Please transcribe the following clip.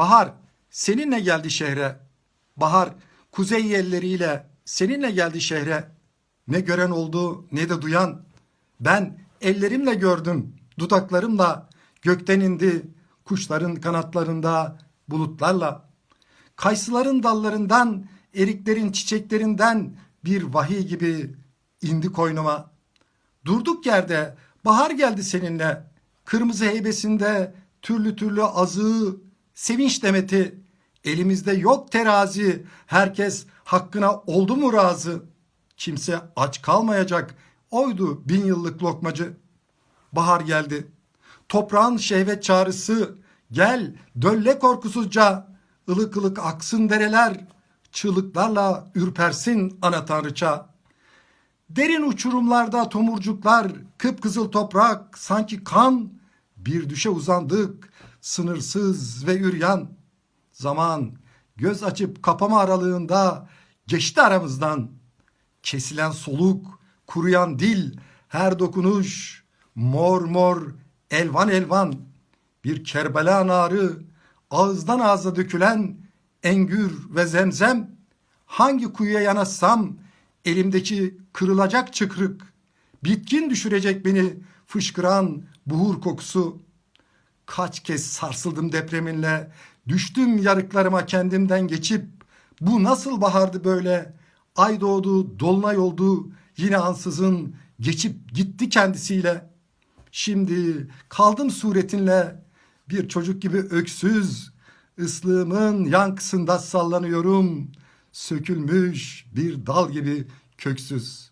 Bahar seninle geldi şehre. Bahar kuzey yelleriyle seninle geldi şehre. Ne gören oldu ne de duyan. Ben ellerimle gördüm, dudaklarımla gökten indi kuşların kanatlarında bulutlarla. Kayısıların dallarından, eriklerin çiçeklerinden bir vahiy gibi indi koynuma. Durduk yerde bahar geldi seninle. Kırmızı heybesinde türlü türlü azığı, sevinç demeti. Elimizde yok terazi. Herkes hakkına oldu mu razı? Kimse aç kalmayacak. Oydu bin yıllık lokmacı. Bahar geldi. Toprağın şehvet çağrısı. Gel dölle korkusuzca. ılık ılık aksın dereler. Çığlıklarla ürpersin ana tanrıça. Derin uçurumlarda tomurcuklar, kıpkızıl toprak, sanki kan, bir düşe uzandık, sınırsız ve üryan. Zaman göz açıp kapama aralığında geçti aramızdan. Kesilen soluk, kuruyan dil, her dokunuş, mor mor, elvan elvan. Bir Kerbela narı, ağızdan ağza dökülen engür ve zemzem. Hangi kuyuya yanaşsam elimdeki kırılacak çıkrık. Bitkin düşürecek beni fışkıran buhur kokusu. Kaç kez sarsıldım depreminle. Düştüm yarıklarıma kendimden geçip. Bu nasıl bahardı böyle? Ay doğdu, dolunay oldu. Yine ansızın geçip gitti kendisiyle. Şimdi kaldım suretinle bir çocuk gibi öksüz. Islığımın yankısında sallanıyorum. Sökülmüş bir dal gibi köksüz.